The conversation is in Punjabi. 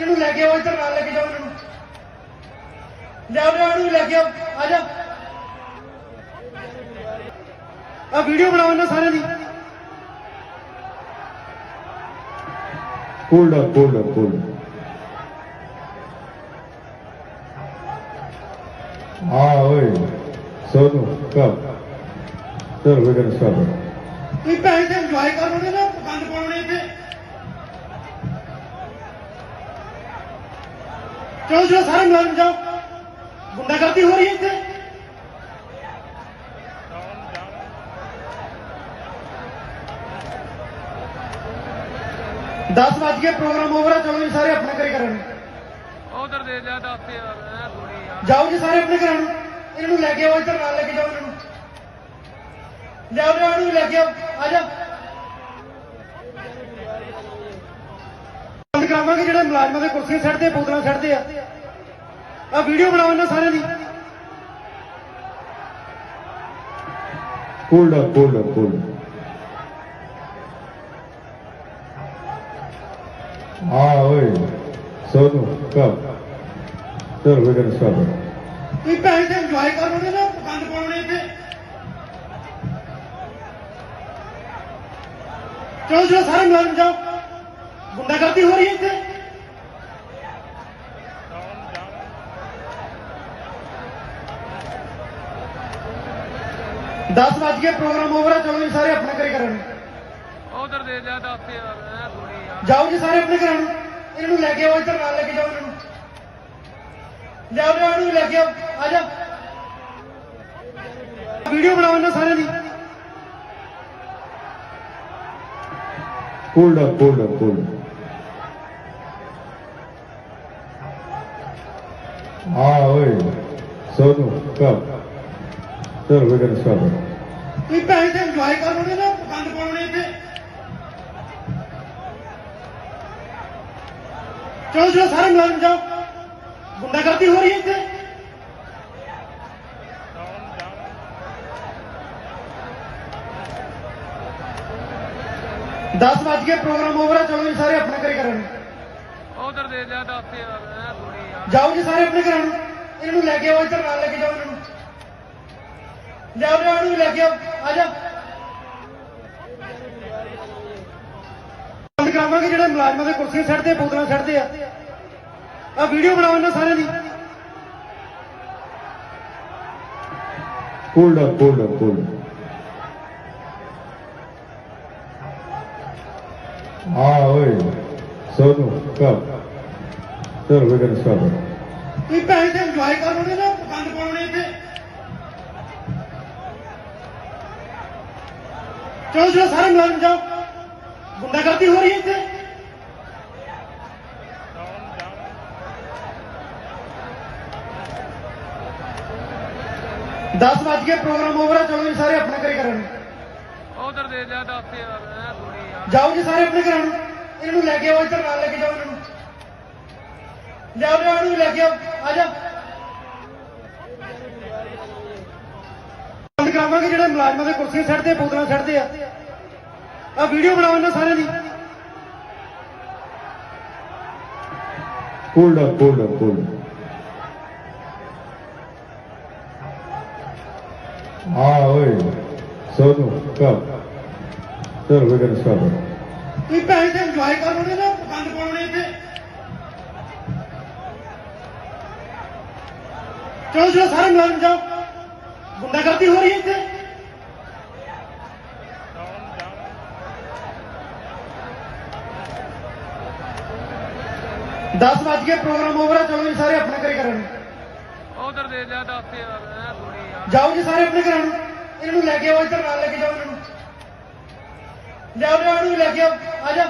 ਇਹਨੂੰ ਲੈ ਕੇ ਆਓ ਇੱਧਰ ਨਾਲ ਲੈ ਕੇ ਜਾਓ ਇਹਨਾਂ ਲਿਆਓ ਲਿਆਓ ਇਹਨੂੰ ਲੈ ਕੇ ਆਓ ਆ ਜਾ ਆ ਵੀਡੀਓ ਬਣਾਓ ਇਹਨਾਂ ਸਾਰਿਆਂ ਦੀ up, hold up. Ah, oi. Sonu, come. Sir, we're gonna stop it. ਤੁਸੀਂ ਭੈਣ ਤੇ ਇੰਜੋਏ ਕਰੋਗੇ ਨਾ ਗੰਦ ਪਾਉਣੇ ਇੱਥੇ ਚਲੋ ਚਲੋ ਸਾਰੇ ਮਿਲ ਜਾਓ? ਗੁੰਡਾਗਰਦੀ ਹੋ ਰਹੀ ਹੈ ਇੱਥੇ। ਦਸ ਵੱਜ ਕੇ ਪ੍ਰੋਗਰਾਮ ਓਵਰ ਆ ਚਲੋ ਜੀ ਸਾਰੇ ਆਪਣੇ ਘਰੇ ਕਰਨ ਉਧਰ ਦੇ ਜਾ ਦੱਸ ਯਾਰ ਐ ਥੋੜੀ ਯਾਰ ਜਾਓ ਜੀ ਸਾਰੇ ਆਪਣੇ ਘਰਾਂ ਨੂੰ। ਇਹਨਾਂ ਨੂੰ ਲੈ ਕੇ ਆਓ ਇੱਧਰ ਨਾਲ ਲੈ ਕੇ ਜਾਓ ਇਹਨਾਂ ਨੂੰ। ਲਿਆਓ ਇਹਨੂੰ ਲੈ ਕੇ ਆਓ। ਆ ਜਾ। ਬੰਦ ਕਰਾਵਾਂਗੇ ਜਿਹੜੇ ਮੁਲਾਜ਼ਮਾਂ ਦੇ ਕੁਰਸੀਆਂ ਛੱਡਦੇ ਬੋਤਲਾਂ ਛੱਡਦੇ ਆ ਆ ਵੀਡੀਓ ਬਣਾਓ ਇਹਨਾਂ ਸਾਰਿਆਂ ਦੀ hold up, hold up. Ah, oi. Sonu, come. Sir, we're gonna stop it. ਤੁਸੀਂ ਭੈਣ ਤੇ ਇੰਜੋਏ ਕਰੋਗੇ ਨਾ ਗੰਦ ਪਾਉਣੇ ਇੱਥੇ ਚਲੋ ਚਲੋ ਸਾਰੇ ਮਿਲ ਜਾਓ ਗੁੰਡਾਗਰਦੀ ਹੋ ਰਹੀ ਹੈ ਇੱਥੇ? ਦਸ ਵੱਜ ਕੇ ਪ੍ਰੋਗਰਾਮ ਓਵਰ ਆ ਚਲੋ ਜੀ ਸਾਰੇ ਆਪਣੇ ਘਰੇ ਕਰਨ ਉਧਰ ਦੇ ਜਾ ਦੱਸ ਯਾਰ ਐ ਥੋੜੀ ਯਾਰ ਜਾਓ ਜੀ ਸਾਰੇ ਆਪਣੇ ਘਰਾਂ ਨੂੰ। ਇਹਨਾਂ ਨੂੰ ਲੈ ਕੇ ਆਓ ਇੱਧਰ ਨਾਲ ਲੈ ਕੇ ਜਾਓ ਇਹਨਾਂ। ਨੂੰ ਲਿਆਓ ਲਿਆਓ ਇਹਨੂੰ ਲੈ ਕੇ ਆਓ। ਆ ਜਾ। ਵੀਡੀਓ ਬਣਾਓ ਇਹਨਾਂ ਸਾਰਿਆਂ ਦੀ। Hold up, hold up. Ah, oi. Sonu, come. Sir, we're gonna stop it. ਤੁਸੀਂ ਭੈਣ ਤੇ ਇੰਜੋਏ ਕਰੋਗੇ ਨਾ ਗੰਦ ਪਾਉਣੇ ਇੱਥੇ ਚਲੋ ਚਲੋ ਸਾਰੇ ਮਿਲ ਜਾਓ ਗੁੰਡਾਗਰਦੀ ਹੋ ਰਹੀ ਹੈ ਇੱਥੇ ਦਸ ਵੱਜ ਕੇ ਪ੍ਰੋਗਰਾਮ ਓਵਰ ਆ ਚਲੋ ਜੀ ਸਾਰੇ ਆਪਣੇ ਘਰੇ ਕਰਨ ਉਧਰ ਦੇ ਜਾ ਜਾਓ ਜੀ ਸਾਰੇ ਆਪਣੇ ਘਰਾਂ ਨੂੰ ਇਹਨਾਂ ਨੂੰ ਲੈ ਕੇ ਆਓ ਇੱਧਰ ਨਾਲ ਲੈ ਕੇ ਜਾਓ ਇਹਨਾਂ ਨੂੰ ਲਿਆਓ ਲਿਆਓ ਇਹਨੂੰ ਲੈ ਕੇ ਆਓ ਆ ਜਾ ਬੰਦ ਕਰਾਵਾਂਗੇ ਜਿਹੜੇ ਮੁਲਾਜ਼ਮਾਂ ਦੇ ਕੁਰਸੀਆਂ ਛੱਡਦੇ ਬੋਤਲਾਂ ਛੱਡਦੇ ਆ ਆ ਵੀਡੀਓ ਬਣਾਓ ਇਹਨਾਂ ਸਾਰਿਆਂ ਦੀ Hold up, hold up, hold up. Ah, oi. Sonu. Sir, we're gonna stop it. ਤੁਸੀਂ ਭੈਣ ਤੇ ਇੰਜੋਏ ਕਰੋਗੇ ਨਾ ਗੰਦ ਪਾਉਣੇ ਇੱਥੇ। ਚਲੋ ਚਲੋ ਸਾਰੇ ਮਿਲ ਜਾਓ। ਗੁੰਡਾਗਰਦੀ ਹੋ ਰਹੀ ਹੈ ਇੱਥੇ। ਦਸ ਵੱਜ ਕੇ ਪ੍ਰੋਗਰਾਮ ਓਵਰ ਆ ਚਲੋ ਜੀ ਸਾਰੇ ਆਪਣੇ ਘਰੇ ਕਰਨ ਉਧਰ ਦੇ ਜਾ ਦੱਸ ਯਾਰ ਐ ਥੋੜੀ ਯਾਰ ਜਾਓ ਜੀ ਸਾਰੇ ਆਪਣੇ ਘਰਾਂ ਨੂੰ ਇਹਨਾਂ ਨੂੰ ਲੈ ਕੇ ਆਓ ਇੱਧਰ ਨਾਲ ਲੈ ਕੇ ਜਾਓ ਇਹਨਾਂ। ਨੂੰ ਲਿਆਓ ਲਿਆਓ ਇਹਨੂੰ ਲੈ ਕੇ ਆਓ ਆ ਜਾ ਆ ਆ ਆ ਚਲੋ ਘਰਾਂ ਨੂੰ ਲੈ ਕੇ ਆ ਜਾ ਬੰਦ ਕਰਾਵਾਂਗੇ ਜਿਹੜੇ ਮੁਲਾਜ਼ਮਾਂ ਦੇ ਕੁਰਸੀਆਂ ਛੱਡਦੇ ਬੋਤਲਾਂ ਛੱਡਦੇ ਆ ਆ ਵੀਡੀਓ ਬਣਾਓ ਇਹਨਾਂ ਸਾਰਿਆਂ ਦੀ hold up, hold up. Ah, oi. Sonu, come. Sir, we're gonna stop it. ਤੁਸੀਂ ਭੈਣ ਤੇ ਇੰਜੋਏ ਕਰੋਗੇ ਨਾ ਗੰਦ ਪਾਉਣੇ ਇੱਥੇ ਚਲੋ ਚਲੋ ਸਾਰੇ ਮਿਲ ਜਾਓ ਗੁੰਡਾਗਰਦੀ ਹੋ ਰਹੀ ਹੈ ਇੱਥੇ ਦਸ ਵੱਜ ਕੇ ਪ੍ਰੋਗਰਾਮ ਓਵਰ ਆ ਚਲੋ ਜੀ ਸਾਰੇ ਆਪਣੇ ਘਰੇ ਕਰਨ ਉਧਰ ਦੇ ਜਾ ਦੱਸ ਯਾਰ ਥੋੜੀ ਯਾਰ ਜਾਓ ਜੀ ਸਾਰੇ ਆਪਣੇ ਘਰਾਂ ਨੂੰ ਇਹਨਾਂ ਨੂੰ ਲੈ ਕੇ ਆਓ ਇੱਧਰ ਨਾਲ ਲੈ ਕੇ ਜਾਓ ਇਹਨਾਂ ਨੂੰ ਲਿਆਓ ਲਿਆਓ ਇਹਨੂੰ ਲੈ ਕੇ ਆਓ ਆ ਜਾ